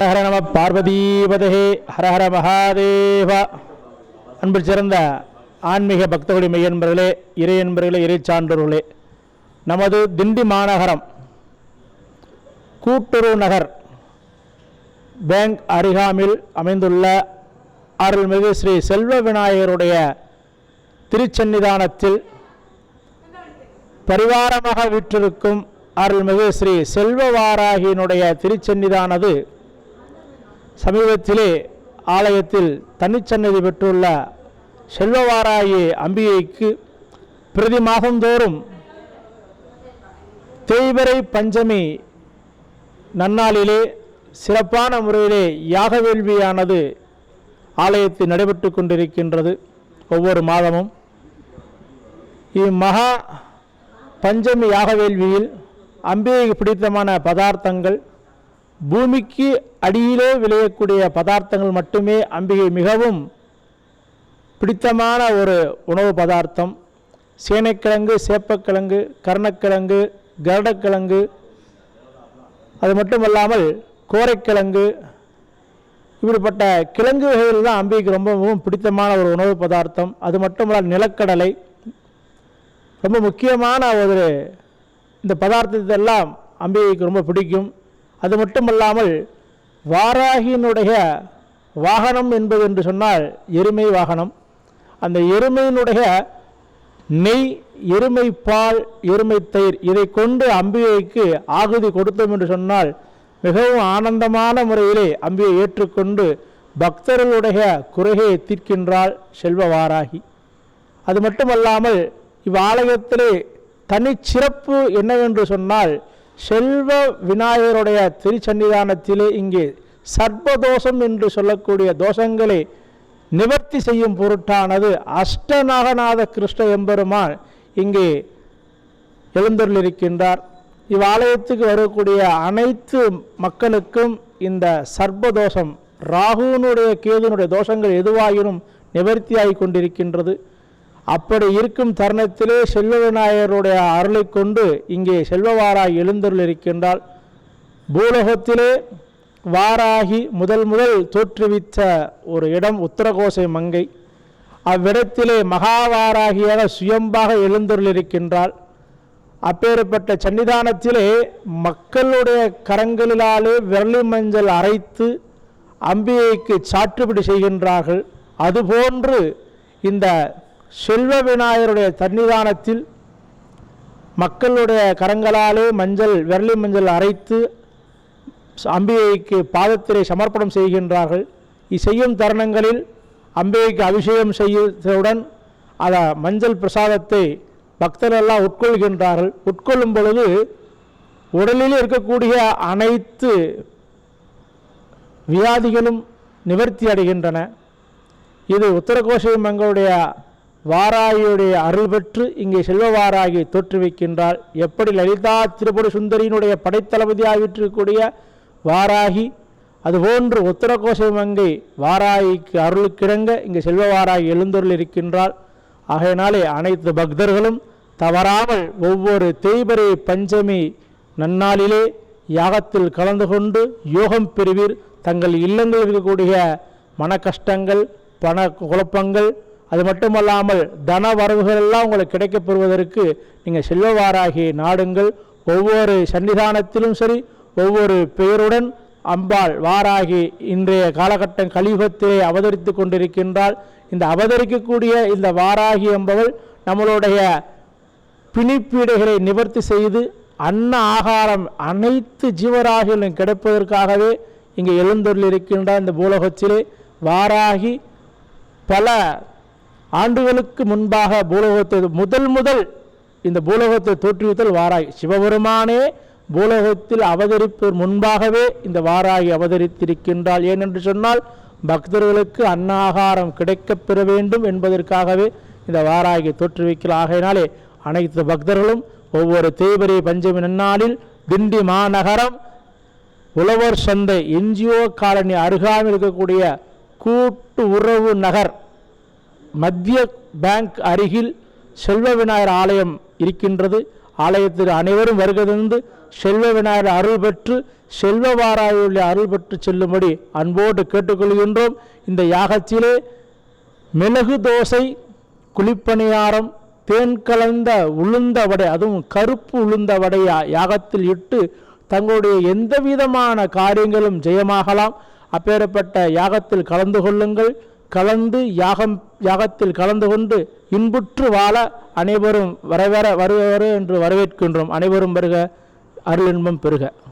ஹர நம பார்வதீபதே ஹரஹர மகாதேவ. அன்பு சிறந்த ஆன்மீக பக்தகுடி மெய்யன்பர்களே இறை என்பர்களே இறை சான்றோர்களே நமது திண்டி மாநகரம் கூட்டுறவு நகர் பேங்க் அருகாமில் அமைந்துள்ள அருள்மிகு ஸ்ரீ செல்வ விநாயகருடைய திருச்சன்னிதானத்தில் பரிவாரமாக வீற்றிருக்கும் அருள்மிகு ஸ்ரீ செல்வவாராகியினுடைய திருச்சன்னிதானது சமீபத்திலே ஆலயத்தில் தனிச்சன்னதி பெற்றுள்ள செல்வவாராயி அம்பிகைக்கு பிரதி மாதந்தோறும் தேய்வரை பஞ்சமி நன்னாளிலே சிறப்பான முறையிலே யாக வேள்வியானது ஆலயத்தில் நடைபெற்று கொண்டிருக்கின்றது ஒவ்வொரு மாதமும். இம்மகா பஞ்சமி யாக வேள்வியில் அம்பிகைக்கு பிடித்தமான பதார்த்தங்கள் பூமிக்கு அடியிலே விளையக்கூடிய பதார்த்தங்கள் மட்டுமே அம்பிகை மிகவும் பிடித்தமான ஒரு உணவு பதார்த்தம். சேனைக்கிழங்கு சேப்பக்கிழங்கு கருணக்கிழங்கு கருடக்கிழங்கு அது மட்டும் இல்லாமல் கோரைக்கிழங்கு இப்படிப்பட்ட கிழங்கு வகைகள் தான் அம்பிகைக்கு ரொம்பவும் பிடித்தமான ஒரு உணவு பதார்த்தம். அது மட்டுமல்ல நிலக்கடலை ரொம்ப முக்கியமான ஒரு இந்த பதார்த்தத்தெல்லாம் அம்பிகைக்கு ரொம்ப பிடிக்கும். அது மட்டுமல்லாமல் வாராகியினுடைய வாகனம் என்பது என்று சொன்னால் எருமை வாகனம். அந்த எருமையினுடைய நெய் எருமை பால் எருமை தயிர் இதை கொண்டு அம்பிகைக்கு ஆகுதி கொடுத்தோம் என்று சொன்னால் மிகவும் ஆனந்தமான முறையிலே அம்பியை ஏற்றுக்கொண்டு பக்தர்களுடைய குறையை தீர்க்கின்றாள் செல்வவாராகி அது மட்டுமல்லாமல் இவ்வாலயத்திலே தனிச்சிறப்பு என்னவென்று சொன்னால் செல்வ விநாயகருடைய திருச்சன்னிதானத்திலே இங்கே சர்ப்பதோஷம் என்று சொல்லக்கூடிய தோஷங்களை நிவர்த்தி செய்யும் பொருட்டானது அஷ்டநாகநாத கிருஷ்ண எம்பெருமான் இங்கே எழுந்தருளிருக்கின்றார் இவ்வாலயத்துக்கு வரக்கூடிய அனைத்து மக்களுக்கும் இந்த சர்ப்பதோஷம் ராகுனுடைய கேதுனுடைய தோஷங்கள் எதுவாயினும் நிவர்த்தியாகி கொண்டிருக்கின்றது. அப்படி இருக்கும் தருணத்திலே செல்வநாயகருடைய அருளை கொண்டு இங்கே செல்வவாராய் எழுந்தருள் இருக்கின்றால் பூலோகத்திலே வாராகி முதல் முதல் தோற்றுவித்த ஒரு இடம் உத்தரகோசை மங்கை. அவ்விடத்திலே மகாவாராகியாக சுயம்பாக எழுந்தருளிருக்கின்றாள் அப்பேற்பட்ட சன்னிதானத்திலே மக்களுடைய கரங்களிலாலே விரலி மஞ்சள் அரைத்து அம்பிகைக்கு சாற்றுபடி செய்கின்றார்கள். அதுபோன்று இந்த செல்வ விநாயகருடைய சன்னிதானத்தில் மக்களுடைய கரங்களாலே மஞ்சள் விரலி மஞ்சள் அரைத்து அம்பிகைக்கு பாதத்திலே சமர்ப்பணம் செய்கின்றார்கள். இச்செய்யும் தருணங்களில் அம்பிகைக்கு அபிஷேகம் செய்தவுடன் அந்த மஞ்சள் பிரசாதத்தை பக்தரெல்லாம் உட்கொள்கின்றார்கள். உட்கொள்ளும் பொழுது உடலில் இருக்கக்கூடிய அனைத்து வியாதிகளும் நிவர்த்தி அடைகின்றன. இது உத்தரகோஷை மங்களுடைய வாராகியுடைய அருள் பெற்று இங்கே செல்வவாராகி தோற்றுவிக்கின்றாள் எப்படி லலிதா திரிபுர சுந்தரியினுடைய படைத்தளபதியாகிட்டிருக்கக்கூடிய வாராகி அதுபோன்று உத்தரகோசை மங்கை வாராகிக்கு அருளுக்கிடங்க இங்கே செல்வவாராகி எழுந்தொருள் இருக்கின்றாள் ஆகையினாலே அனைத்து பக்தர்களும் தவறாமல் ஒவ்வொரு தேய்பரை பஞ்சமி நன்னாளிலே யாகத்தில் கலந்து கொண்டு யோகம் பெறுவீர். தங்கள் இல்லங்களில் இருக்கக்கூடிய மன கஷ்டங்கள் பண குழப்பங்கள் அது மட்டுமல்லாமல் தன வரவுகள் எல்லாம் உங்களுக்கு கிடைக்கப்பெறுவதற்கு நீங்கள் செல்வவாராகி நாடுங்கள். ஒவ்வொரு சன்னிதானத்திலும் சரி ஒவ்வொரு பெயருடன் அம்பாள் வாராகி இன்றைய காலகட்டம் கலியுகத்திலே அவதரித்து கொண்டிருக்கின்றாள். இந்த அவதரிக்கக்கூடிய இந்த வாராகி என்பவள் நம்மளுடைய பிணிப்பீடைகளை நிவர்த்தி செய்து அன்ன ஆகாரம் அனைத்து ஜீவராகிகளும் கிடைப்பதற்காகவே இங்கே எழுந்தொருளிருக்கின்ற இந்த பூலோகத்திலே. வாராகி பல ஆண்டுகளுக்கு முன்பாக பூலோகத்தை முதல் முதல் இந்த பூலோகத்தை தோற்றுவித்தல் வாராய். சிவபெருமானே பூலோகத்தில் அவதரிப்பு முன்பாகவே இந்த வாராகி அவதரித்திருக்கின்றாள் ஏனென்று சொன்னால் பக்தர்களுக்கு அன்னாகாரம் கிடைக்கப் பெற வேண்டும் என்பதற்காகவே இந்த வாராகி தோற்றுவிக்கிறார் ஆகையினாலே அனைத்து பக்தர்களும் ஒவ்வொரு தேவரி பஞ்சமி நன்னாளில் திண்டி மாநகரம் உழவர் சந்தை என்ஜிஓ காலனி அருகாமல் இருக்கக்கூடிய கூட்டு உறவு நகர் மத்திய பேங்க் அருகில் செல்வ விநாயகர் ஆலயம் இருக்கின்றது. ஆலயத்தில் அனைவரும் வருகிறது செல்வ விநாயகர் அருள் பெற்று செல்வ வாராயுள்ள அருள் பெற்று செல்லும்படி அன்போடு கேட்டுக்கொள்கின்றோம். இந்த யாகத்திலே மிளகு தோசை குழிப்பணியாரம் தேன் கலந்த உளுந்த வடை அதுவும் கருப்பு உளுந்த வடையை யாகத்தில் இட்டு தங்களுடைய எந்த விதமான காரியங்களும் ஜெயமாகலாம். அப்பேற்பட்ட யாகத்தில் கலந்து கொள்ளுங்கள். கலந்து யாகம் யாகத்தில் கலந்து கொண்டு இன்புற்று வாழ அனைவரும் வரவர வருவர என்று வரவேற்கின்றோம். அனைவரும் வருக அருள் இன்பம் பெறுக